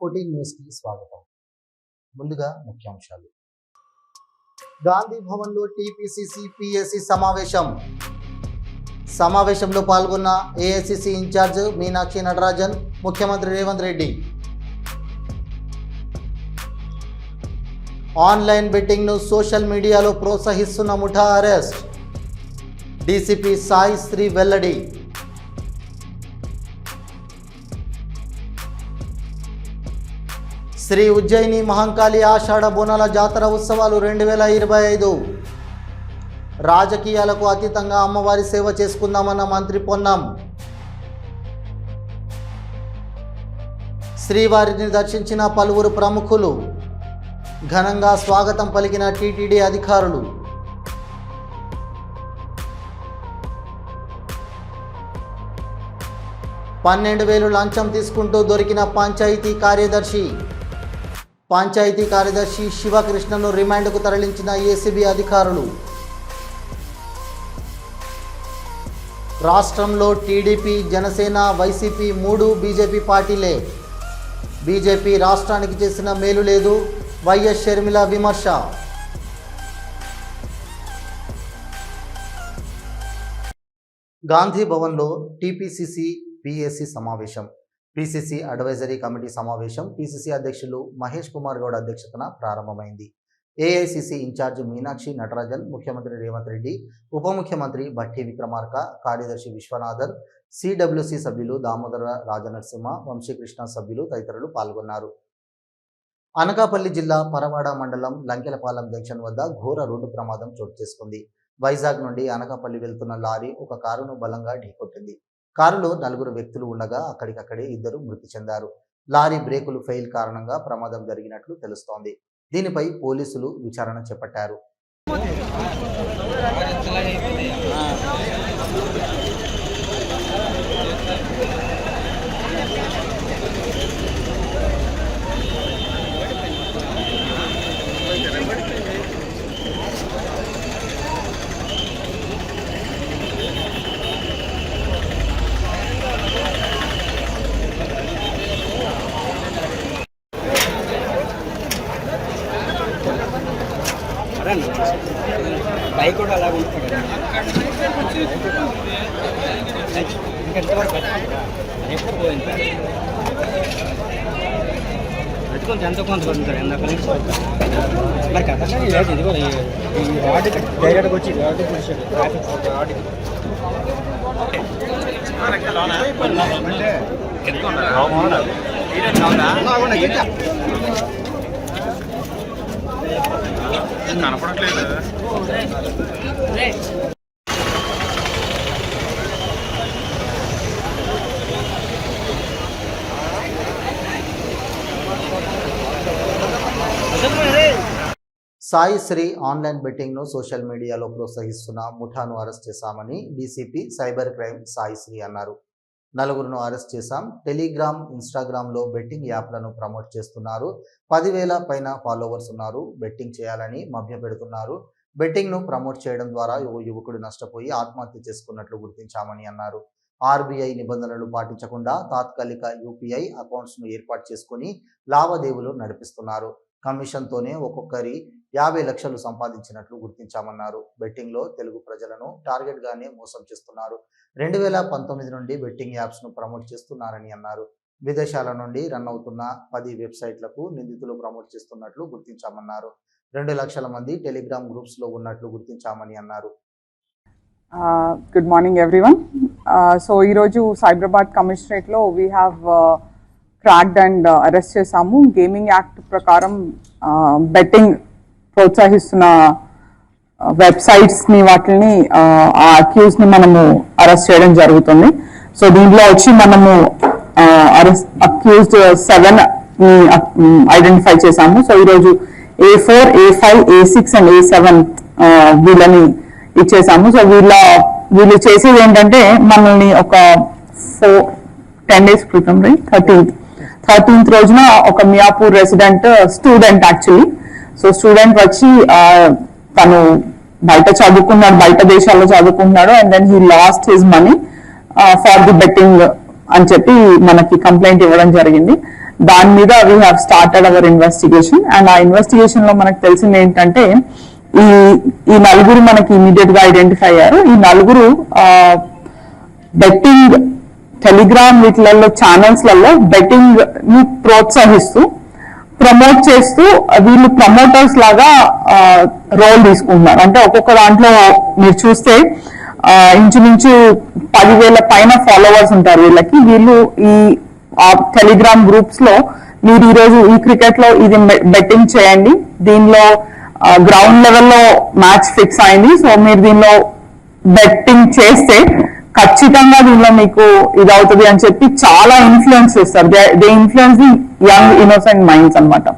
Fourteen న్యూస్కి స్వాగతం. ముందుగా ముఖ్యాంశాలు. గాంధీ భవన్లో టిపిసిసి పిఎస్సి సమావేశం. సమావేశంలో పాల్గొన్న ఏఐసిసి ఇన్ఛార్జ్ మీనాక్షి నటరాజన్ ముఖ్యమంత్రి రేవంత్ రెడ్డి. ఆన్లైన్ బెట్టింగ్ను సోషల్ మీడియాలో ప్రోత్సహిస్తున్న ముఠా అరెస్ట్. డీసీపీ సాయి శ్రీ వెల్లడి. శ్రీ ఉజ్జయిని మహంకాళి ఆషాఢ బోనాల జాతర ఉత్సవాలు రెండు వేల ఇరవై ఐదు. రాజకీయాలకు అతీతంగా అమ్మవారి సేవ చేసుకుందామన్న మంత్రి పొన్నం. శ్రీవారిని దర్శించిన పలువురు ప్రముఖులు. ఘనంగా స్వాగతం పలికిన టీటీడీ అధికారులు. పన్నెండు వేలు లంచం తీసుకుంటూ దొరికిన పంచాయతీ కార్యదర్శి పంచాయతీ కార్యదర్శి శివకృష్ణను రిమాండ్కు తరలించిన ఏసీబీ అధికారులు. రాష్ట్రంలో టీడీపీ జనసేన వైసీపీ మూడు బీజేపీ పార్టీలే. బీజేపీ రాష్ట్రానికి చేసిన మేలు లేదు. వైఎస్ షర్మిల విమర్శ. గాంధీ భవన్లో టీపీసీసీ పిఎస్సి సమావేశం. పిసిసి అడ్వైజరీ కమిటీ సమావేశం పిసిసి అధ్యక్షులు మహేష్ కుమార్ గౌడ్ అధ్యక్షతన ప్రారంభమైంది. ఏఐసిసి ఇన్ఛార్జ్ మీనాక్షి నటరాజన్ ముఖ్యమంత్రి రేవంత్ రెడ్డి ఉప ముఖ్యమంత్రి భట్టి విక్రమార్క కార్యదర్శి విశ్వనాథన్ సిడబ్ల్యూసి సభ్యులు దామోదర రాజనరసింహ వంశీకృష్ణ సభ్యులు తదితరులు పాల్గొన్నారు. అనకాపల్లి జిల్లా పరవాడ మండలం లంకెలపాలెం జంక్షన్ వద్ద ఘోర రోడ్డు ప్రమాదం చోటు చేసుకుంది. వైజాగ్ నుండి అనకాపల్లి వెళ్తున్న లారీ ఒక కారును బలంగా ఢీకొట్టింది. కారులో నలుగురు వ్యక్తులు ఉండగా అక్కడికక్కడే ఇద్దరు మృతి చెందారు. లారీ బ్రేకులు ఫెయిల్ కారణంగా ప్రమాదం జరిగినట్లు తెలుస్తోంది. దీనిపై పోలీసులు విచారణ చేపట్టారు బైక్ కూడా అలా ఉంటుంది కదా ఇంకా ఎంతవరకు ఎప్పుడు పోయింది సార్ పెట్టుకొని ఎంత కొంత పడుతుంది ఎందాక నుంచి మరి కదా లేదు ఇది కూడా ఈ- ఈ వార్డుకి డైరెక్ట్గా వచ్చి వార్డుకి వచ్చాడు ట్రాఫిక్ వార్డుకి కనపడట్లేదు సాయి శ్రీ ఆన్లైన్ బెట్టింగ్ను సోషల్ మీడియాలో ప్రోత్సహిస్తున్న ముఠాను అరెస్ట్ చేశామని DCP cyber crime Sai Sri అన్నారు. నలుగురును అరెస్ట్ చేశాం. టెలిగ్రామ్ ఇన్స్టాగ్రామ్లో బెట్టింగ్ యాప్లను ప్రమోట్ చేస్తున్నారు. పదివేల పైన ఫాలోవర్స్ ఉన్నారు. బెట్టింగ్ చేయాలని మభ్యపెడుతున్నారు. బెట్టింగ్ను ప్రమోట్ చేయడం ద్వారా ఓ యువకుడు నష్టపోయి ఆత్మహత్య చేసుకున్నట్లు గుర్తించామని అన్నారు. ఆర్బీఐ నిబంధనలు పాటించకుండా తాత్కాలిక యూపీఐ అకౌంట్స్ను ఏర్పాటు చేసుకుని లావాదేవీలు నడిపిస్తున్నారు. కమిషన్తోనే ఒక్కొక్కరి యాభై లక్షలు సంపాదించినట్లు గుర్తించామన్నారు. బెట్టింగ్లో తెలుగు ప్రజలను టార్గెట్గానే మోసం చేస్తున్నారు. రెండు వేల పంతొమ్మిది నుండి బెట్టింగ్ యాప్స్ను ప్రమోట్ చేస్తున్నారని అన్నారు. విదేశాల నుండి రన్ అవుతున్న పది వెబ్సైట్లకు నిందితులు ప్రమోట్ చేస్తున్నట్లు గుర్తించామన్నారు. రెండు లక్షల మంది టెలిగ్రామ్ గ్రూప్స్లో ఉన్నట్లు గుర్తించామని అన్నారు. Good morning everyone. సో ఈరోజు Cyberabad కమిషనరేట్లో we have cracked and arrest చేశాము. గేమింగ్ యాక్ట్ ప్రకారం బెట్టింగ్ ప్రోత్సహిస్తున్న వెబ్సైట్స్ని వాటిని ఆ అక్యూస్ని మనము అరెస్ట్ చేయడం జరుగుతుంది. సో దీంట్లో వచ్చి మనము అరెస్ట్ అక్యూజ్డ్ సెవెన్ని ఐడెంటిఫై చేశాము. సో ఈరోజు A four A five A six and A seven వీళ్ళని ఇచ్చేసాము సో వీళ్ళ వీళ్ళు చేసేది ఏంటంటే మనల్ని ఒక ఫోర్ టెన్ డేస్ క్రితం రైట్ థర్టీన్త్ థర్టీన్త్ రోజున ఒక Miyapur resident student actually so student వచ్చి తను బయట చదువుకున్నాడు బయట దేశాల్లో చదువుకుంటున్నాడు and then he lost his money for the betting అని చెప్పి మనకి కంప్లైంట్ ఇవ్వడం జరిగింది. దాని మీద we have started our investigation and ఆ ఇన్వెస్టిగేషన్లో మనకు తెలిసింది ఏంటంటే ఈ ఈ నలుగురు మనకి ఇమీడియట్గా ఐడెంటిఫై అయ్యారు. ఈ నలుగురు బెట్టింగ్ టెలిగ్రామ్ వీటిలలో ఛానల్స్లలో బెట్టింగ్ని ప్రోత్సహిస్తూ ప్రమోట్ చేస్తూ వీళ్ళు ప్రమోటర్స్ లాగా రోల్ తీసుకుంటున్నారు. అంటే ఒక్కొక్క దాంట్లో మీరు చూస్తే ఆ, ఇంచుమించు పదివేల పైన ఫాలోవర్స్ ఉంటారు వీళ్ళకి. వీళ్ళు ఈ టెలిగ్రామ్ గ్రూప్స్లో మీరు ఈరోజు ఈ క్రికెట్లో ఇది బెట్టింగ్ చేయండి. దీనిలో గ్రౌండ్ లెవెల్లో మ్యాచ్ ఫిక్స్ అయింది. సో మీరు దీనిలో బెట్టింగ్ చేస్తే ఖచ్చితంగా దీనిలో మీకు ఇది అవుతుంది అని చెప్పి చాలా ఇన్ఫ్లుయెన్స్ చేస్తారు. They influence the young innocent minds అన్నమాట.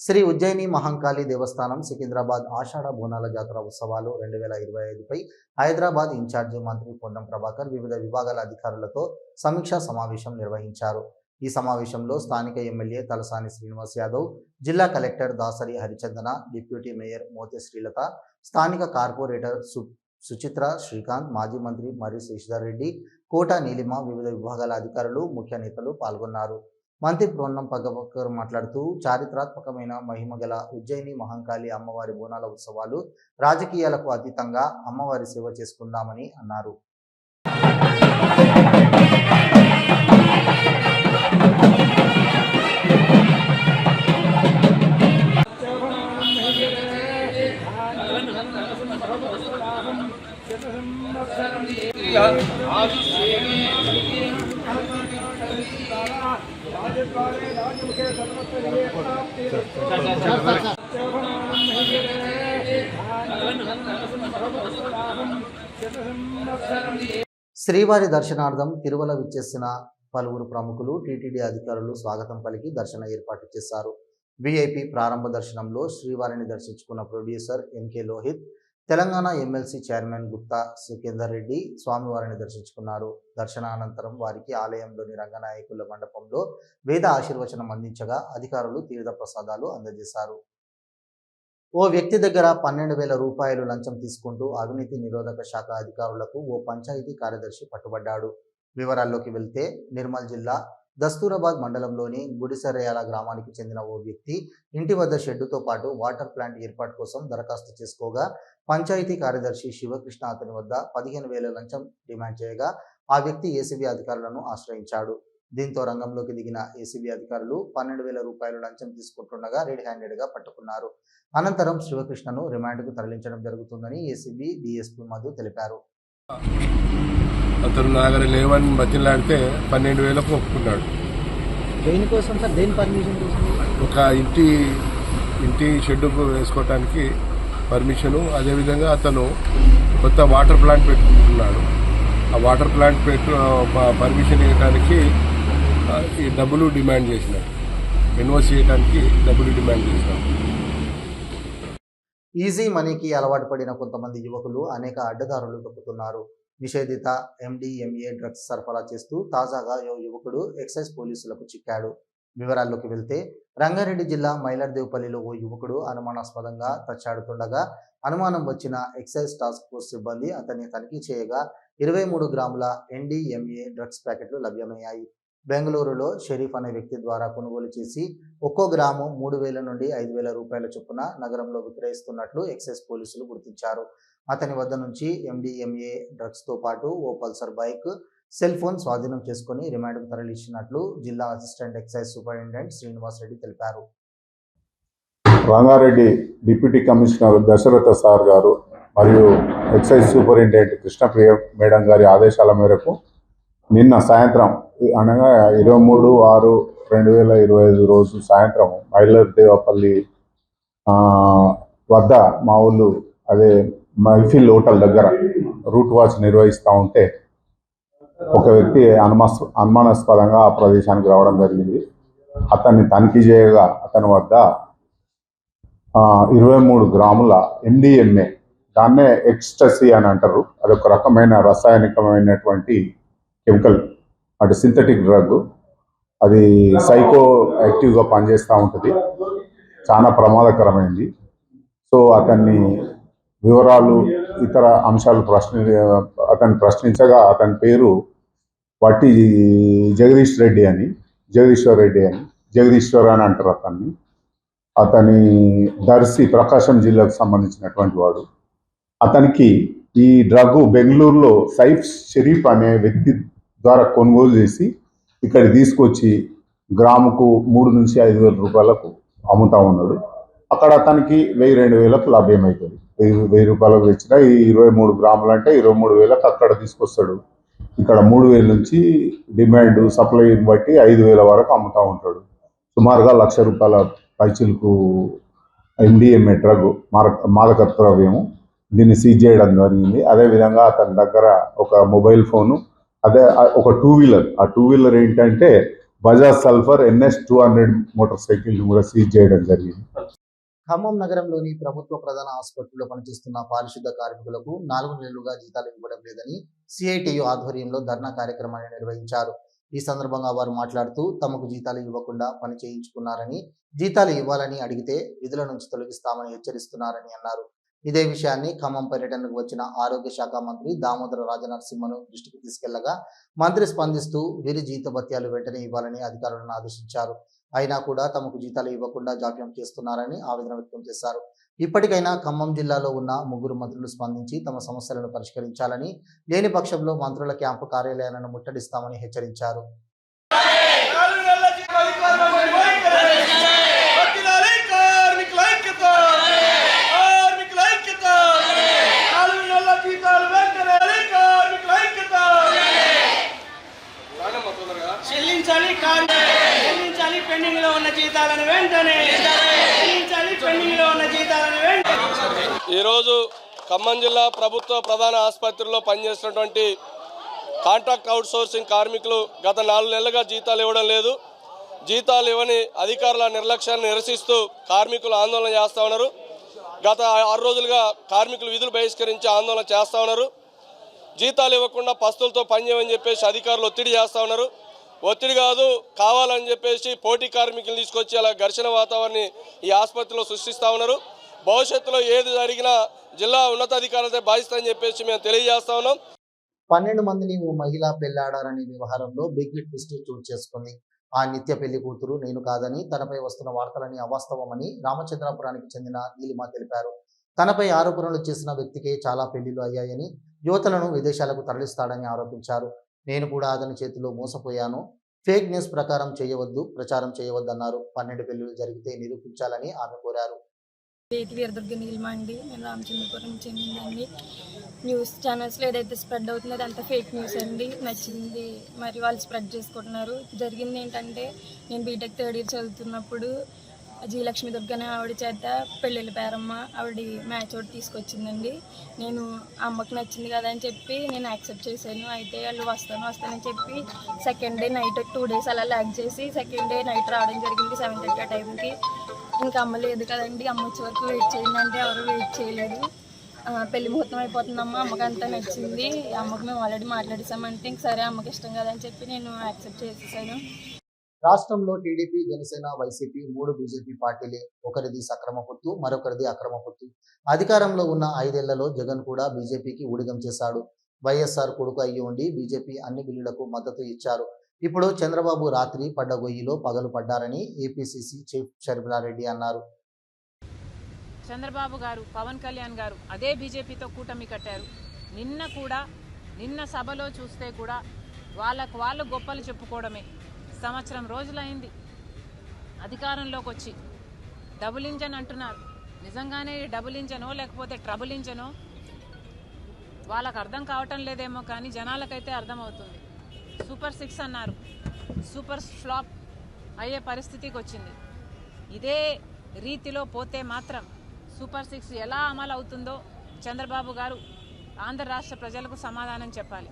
శ్రీ ఉజ్జయిని మహంకాళి దేవస్థానం సికింద్రాబాద్ ఆషాఢ బోనాల జాతర ఉత్సవాలు రెండు వేల ఇరవై ఐదుపై హైదరాబాద్ ఇన్ఛార్జి మంత్రి పొన్నం ప్రభాకర్ వివిధ విభాగాల అధికారులతో సమీక్షా సమావేశం నిర్వహించారు. ఈ సమావేశంలో స్థానిక ఎమ్మెల్యే తలసాని శ్రీనివాస్ యాదవ్ జిల్లా collector Dasari Harichandana deputy mayor Mothi Srilatha స్థానిక కార్పొరేటర్ సుచిత్ర శ్రీకాంత్ మాజీ మంత్రి మర్రి శశిధర్ రెడ్డి కోట నీలిమ వివిధ విభాగాల అధికారులు ముఖ్య నేతలు పాల్గొన్నారు. మంత్రి పొన్నం పగబక్కర్ మాట్లాడుతూ చారిత్రాత్మకమైన మహిమ గల ఉజ్జయిని మహంకాళి అమ్మవారి బోనాల ఉత్సవాలు రాజకీయాలకు అతీతంగా అమ్మవారి సేవ చేసుకుందామని అన్నారు. శ్రీవారి దర్శనార్థం తిరుమల విచ్చేసిన పలువురు ప్రముఖులు టీటీడీ అధికారులు స్వాగతం పలికి దర్శన ఏర్పాటు చేశారు. విఐపి ప్రారంభ దర్శనంలో శ్రీవారిని దర్శించుకున్న producer MK Lohith Telangana MLC chairman Gupta Sukhender Reddy స్వామివారిని దర్శించుకున్నారు. దర్శనానంతరం వారికి ఆలయంలోని రంగనాయకుల మండపంలో వేద ఆశీర్వచనం అందించగా అధికారులు తీర్థ ప్రసాదాలు అందజేశారు. ఓ వ్యక్తి దగ్గర పన్నెండు వేల రూపాయలు లంచం తీసుకుంటూ అవినీతి నిరోధక శాఖ అధికారులకు ఓ పంచాయతీ కార్యదర్శి పట్టుబడ్డాడు. వివరాల్లోకి వెళ్తే నిర్మల్ జిల్లా దస్తూరాబాద్ మండలంలోని గుడిసెరయాల గ్రామానికి చెందిన ఓ వ్యక్తి ఇంటి వద్ద షెడ్డుతో పాటు వాటర్ ప్లాంట్ ఏర్పాటు కోసం దరఖాస్తు చేసుకోగా పంచాయతీ కార్యదర్శి శివకృష్ణ అతని వద్ద పదిహేను వేల లంచం డిమాండ్ చేయగా ఆ వ్యక్తి ఏసీబీ అధికారులను ఆశ్రయించాడు. దీంతో రంగంలోకి దిగిన ఏసీబీ అధికారులు పన్నెండు వేల రూపాయలు లంచం తీసుకుంటుండగా రెడ్ హ్యాండెడ్గా పట్టుకున్నారు. అనంతరం శివకృష్ణను రిమాండ్కు తరలించడం జరుగుతుందని ఏసీబీ డిఎస్పీ మధు తెలిపారు. అతను నా దగ్గర లేవని బతిలాడితే పన్నెండు వేలకు ఒప్పుకున్నాడు. దేనికోసం సార్? దేని పర్మిషన్ ఒక ఇంటి ఇంటి షెడ్ వేసుకోవటానికి పర్మిషను. అదేవిధంగా అతను కొత్త వాటర్ ప్లాంట్ పెట్టుకుంటున్నాడు. ఆ వాటర్ ప్లాంట్ పెట్టు పర్మిషన్ ఇవ్వడానికి ఈ డబ్బులు డిమాండ్ చేసినాడు. ఎన్ఓసి చేయడానికి డబ్బులు డిమాండ్ చేసినాడు. ఈజీ మనీకి అలవాటు పడిన కొంతమంది యువకులు అనేక అడ్డదారులు తొక్కుతున్నారు నిషేధిత ఎండిఎంఏ డ్రగ్స్ సరఫరా చేస్తూ తాజాగా ఓ యువకుడు ఎక్సైజ్ పోలీసులకు చిక్కాడు. వివరాల్లోకి వెళ్తే రంగారెడ్డి జిల్లా మైలర్దేవ్పల్లిలో ఓ యువకుడు అనుమానాస్పదంగా తచ్చాడుతుండగా అనుమానం వచ్చిన ఎక్సైజ్ టాస్క్ ఫోర్స్ సిబ్బంది అతన్ని తనిఖీ చేయగా ఇరవై మూడు గ్రాముల ఎన్డీఎంఏ డ్రగ్స్ ప్యాకెట్లు లభ్యమయ్యాయి. బెంగళూరులో షరీఫ్ అనే వ్యక్తి ద్వారా కొనుగోలు చేసి ఒక్కో గ్రాము మూడు వేల నుండి ఐదు వేల రూపాయల చొప్పున నగరంలో విక్రయిస్తున్నట్లు ఎక్సైజ్ పోలీసులు గుర్తించారు. అతని వద్ద నుంచి ఎండిఎంఏ డ్రగ్స్తో పాటు ఓ పల్సర్ బైక్ సెల్ ఫోన్ స్వాధీనం చేసుకుని రిమాండ్కు తరలించినట్లు జిల్లా assistant excise superintendent Srinivas Reddy తెలిపారు. Rangareddy deputy commissioner Dasharatha sir గారు మరియు ఎక్సైజ్ సూపరింటెండెంట్ కృష్ణప్రియ మేడం గారి ఆదేశాల మేరకు నిన్న సాయంత్రం అనగా ఇరవై మూడు ఆరు రెండు వేల ఇరవై ఐదు రోజు సాయంత్రం మైలర్ దేవపల్లి వద్ద మా ఊళ్ళు అదే మైఫిల్ హోటల్ దగ్గర రూట్ వాచ్ నిర్వహిస్తూ ఉంటే ఒక వ్యక్తి అనుమాస్ అనుమానాస్పదంగా ఆ ప్రదేశానికి రావడం జరిగింది. అతన్ని తనిఖీ చేయగా అతని వద్ద ఇరవై మూడు గ్రాముల ఎండిఎంఏ దాన్నే ఎక్స్టసీ అని అంటారు. అదొక రకమైన రసాయనికమైనటువంటి కెమికల్ అటు సింథటిక్ డ్రగ్. అది సైకో యాక్టివ్గా పనిచేస్తూ ఉంటుంది. చాలా ప్రమాదకరమైంది. సో అతన్ని వివరాలు ఇతర అంశాలు ప్రశ్న అతన్ని ప్రశ్నించగా అతని పేరు వట్టి జగదీష్ రెడ్డి అని జగదీశ్వర్ రెడ్డి అని జగదీశ్వర్ అని అంటారు అతన్ని. అతని దర్శి ప్రకాశం జిల్లాకు సంబంధించినటువంటి వాడు. అతనికి ఈ డ్రగ్ బెంగళూరులో సైఫ్ షరీఫ్ అనే వ్యక్తి ద్వారా కొనుగోలు చేసి ఇక్కడ తీసుకొచ్చి గ్రాముకు మూడు నుంచి ఐదు వేల రూపాయలకు అమ్ముతా ఉన్నాడు. అక్కడ అతనికి వెయ్యి రెండు వేలకు లభ్యమవుతుంది వెయ్యి వెయ్యి రూపాయలకు తెచ్చిన ఈ ఇరవై మూడు గ్రాములు అంటే ఇరవై మూడు వేలకు అక్కడ తీసుకొస్తాడు. ఇక్కడ మూడు వేల నుంచి డిమాండ్ సప్లైని బట్టి ఐదు వేల వరకు అమ్ముతూ ఉంటాడు. సుమారుగా లక్ష రూపాయల పైచిలకు ఎండిఎంఏ డ్రగ్ మారక మాదక ద్రవ్యము దీన్ని సీజ్ చేయడం జరిగింది. అదేవిధంగా అతని దగ్గర ఒక మొబైల్ ఫోను అదే ఒక టూ వీలర్ ఆ టూ వీలర్ ఏంటంటే Bajaj Pulsar NS two hundred motorcycle కూడా సీజ్ చేయడం జరిగింది. ఖమ్మం నగరంలోని ప్రభుత్వ ప్రధాన ఆసుపత్రిలో పనిచేస్తున్న పారిశుద్ధ కార్మికులకు నాలుగు నెలలుగా జీతాలు ఇవ్వడం లేదని సిఐటియు ఆధ్వర్యంలో ధర్నా కార్యక్రమాన్ని నిర్వహించారు. ఈ సందర్భంగా వారు మాట్లాడుతూ తమకు జీతాలు ఇవ్వకుండా పని చేయించుకున్నారని జీతాలు ఇవ్వాలని అడిగితే విధుల నుంచి తొలగిస్తామని హెచ్చరిస్తున్నారని అన్నారు. ఇదే విషయాన్ని ఖమ్మం పర్యటనకు వచ్చిన ఆరోగ్య శాఖ మంత్రి దామోదర రాజనరసింహను దృష్టికి తీసుకెళ్ళగా మంత్రి స్పందిస్తూ వీరి జీతభత్యాలు వెంటనే ఇవ్వాలని అధికారులను ఆదేశించారు. అయినా కూడా తమకు జీతాలు ఇవ్వకుండా జాప్యం చేస్తున్నారని ఆవేదన వ్యక్తం చేశారు. ఇప్పటికైనా ఖమ్మం జిల్లాలో ఉన్న ముగ్గురు మంత్రులు స్పందించి తమ సమస్యలను పరిష్కరించాలని లేని పక్షంలో మంత్రుల క్యాంపు కార్యాలయాలను ముట్టడిస్తామని హెచ్చరించారు నాలుగు నెలల జీతాలు ఇవ్వాలని వైఖరి. వకీలాలే కార్మికుల ఐక్యత. కార్మికుల ఐక్యత. నాలుగు నెలల జీతాలు వెంటనే కార్మికుల ఐక్యత. చెల్లించాలి చెల్లించాలి పెండింగ్లో ఉన్న జీతాలను వెంటనే. చెల్లించాలి పెండింగ్లో ఉన్న జీతాలను వెంటనే. ఈరోజు ఖమ్మం జిల్లా ప్రభుత్వ ప్రధాన ఆసుపత్రిలో పనిచేస్తున్నటువంటి కాంట్రాక్ట్ అవుట్సోర్సింగ్ కార్మికులు గత నాలుగు నెలలుగా జీతాలు ఇవ్వడం లేదు. జీతాలు ఇవ్వని అధికారుల నిర్లక్ష్యాన్ని నిరసిస్తూ కార్మికులు ఆందోళన చేస్తూ ఉన్నారు. గత ఆరు రోజులుగా కార్మికులు విధులు బహిష్కరించి ఆందోళన చేస్తూ ఉన్నారు. జీతాలు ఇవ్వకుండా పస్తులతో పనిచేయమని చెప్పేసి అధికారులు ఒత్తిడి చేస్తూ ఉన్నారు. ఒత్తిడి కాదు కావాలని చెప్పేసి పోటీ కార్మికులు తీసుకొచ్చి అలా ఘర్షణ వాతావరణాన్ని ఈ ఆసుపత్రిలో సృష్టిస్తూ ఉన్నారు. భవిష్యత్తులో ఏది జరిగినా జిల్లా ఉన్నతాధికారులతో బాధిస్తారని చెప్పేసి మేము తెలియజేస్తా ఉన్నాం. పన్నెండు మందిని ఓ మహిళ పెళ్ళాడారనే వ్యవహారంలో బిగ్ ట్విస్ట్ చోటు చేసుకుంది. ఆ నిత్య పెళ్ళి కూతురు నేను కాదని తనపై వస్తున్న వార్తలని అవాస్తవమని రామచంద్రాపురానికి చెందిన నీలిమ తెలిపారు. తనపై ఆరోపణలు చేసిన వ్యక్తికే చాలా పెళ్ళిలు అయ్యాయని యువతలను విదేశాలకు తరలిస్తాడని ఆరోపించారు. నేను కూడా అతని చేతిలో మోసపోయాను. ఫేక్ న్యూస్ ప్రకారం చేయవద్దు ప్రచారం చేయవద్దన్నారు. పన్నెండు పెళ్ళిలు జరిగితే నిరూపించాలని ఆమె కోరారు. ఏటి వీరదుర్గ నీలిమ అండి. నేను రామచంద్రపురం చెందిందండి. న్యూస్ ఛానల్స్లో ఏదైతే స్ప్రెడ్ అవుతుందో అదంతా ఫేక్ న్యూస్ అండి. నచ్చింది మరి వాళ్ళు స్ప్రెడ్ చేసుకుంటున్నారు. జరిగింది ఏంటంటే నేను బీటెక్ థర్డ్ ఇయర్ చదువుతున్నప్పుడు జీ లక్ష్మీ ఆవిడ చేత పెళ్ళిళ్ళ పేరమ్మ ఆవిడ మ్యాచ్ ఒకటి తీసుకొచ్చిందండి. నేను అమ్మకు అమ్మకి నచ్చింది కదా అని చెప్పి నేను యాక్సెప్ట్ చేశాను. అయితే వాళ్ళు వస్తాను వస్తానని చెప్పి second day night two days అలా ల్యాగ్ చేసి సెకండ్ డే నైట్ రావడం జరిగింది సెవెన్ థర్టీ ఆ టైంకి. ఇంకా అమ్మ లేదు కదండి అమ్మ వచ్చే వరకు వెయిట్ చేయండి అంటే ఎవరు వెయిట్ చేయలేదు పెళ్ళి ముహూర్తం అయిపోతుందమ్మా అమ్మకి అంతా నచ్చింది. అమ్మకి మేము ఆల్రెడీ మాట్లాడేసామంటే ఇంక సరే అమ్మకి ఇష్టం కదా అని చెప్పి నేను యాక్సెప్ట్ చేసేసాను. రాష్ట్రంలో టీడీపీ జనసేన వైసీపీ మూడు బీజేపీ పార్టీలే ఒకరిది సక్రమ పొత్తు మరొకరిది అక్రమ పొత్తు. అధికారంలో ఉన్న ఐదేళ్ళలో జగన్ కూడా బీజేపీకి ఊడిగం చేశాడు. వైఎస్ఆర్ కొడుకు అయ్యి ఉండి బీజేపీ అన్ని బిల్లులకు మద్దతు ఇచ్చారు. ఇప్పుడు చంద్రబాబు రాత్రి పడ్డగొయ్యిలో పగలు పడ్డారని ఏపీసీసీ చీఫ్ షర్మిలారెడ్డి అన్నారు. చంద్రబాబు గారు పవన్ కళ్యాణ్ గారు అదే బీజేపీతో కూటమి కట్టారు. నిన్న కూడా నిన్న సభలో చూస్తే కూడా వాళ్ళకు వాళ్ళు గొప్పలు చెప్పుకోవడమే. సంవత్సరం రోజులైంది. అధికారంలోకి వచ్చి డబుల్ ఇంజన్ అంటున్నారు. నిజంగానే డబుల్ ఇంజనో లేకపోతే ట్రబుల్ ఇంజనో? వాళ్ళకు అర్థం కావటం లేదేమో కానీ జనాలకైతే అర్థమవుతుంది. సూపర్ సిక్స్ అన్నారు. సూపర్ ఫ్లాప్ అయ్యే పరిస్థితికి వచ్చింది. ఇదే రీతిలో పోతే మాత్రం సూపర్ సిక్స్ ఎలా అమలు అవుతుందో చంద్రబాబు గారు ఆంధ్ర రాష్ట్ర ప్రజలకు సమాధానం చెప్పాలి.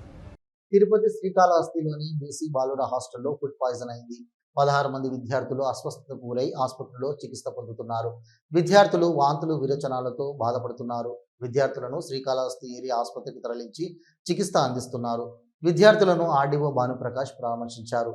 తిరుపతి శ్రీకాళహస్తిలోని బీసీ బాలుర హాస్టల్లో ఫుడ్ పాయిజన్ అయింది. పదహారు మంది విద్యార్థులు అస్వస్థత గురై ఆసుపత్రిలో చికిత్స పొందుతున్నారు. విద్యార్థులు వాంతులు విరచనాలతో బాధపడుతున్నారు. విద్యార్థులను శ్రీకాళహస్తి ఏరియా ఆసుపత్రికి తరలించి చికిత్స అందిస్తున్నారు. విద్యార్థులను ఆర్డీఓ భానుప్రకాష్ పరామర్శించారు.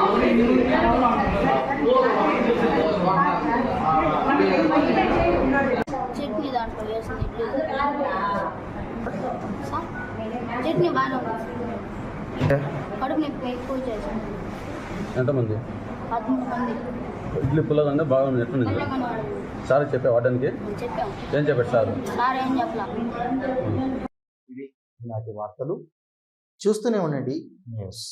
ఎంతమంది? ఇడ్లీ పుల్లగా బాగుంది ఎట్లుంది. సార్ చెప్పా వాడడానికి చెప్పాం. ఏం చెప్పాడు సార్? సార్ ఏం చెప్పలా? ఈనాటి వార్తలు చూస్తూనే ఉండండి న్యూస్.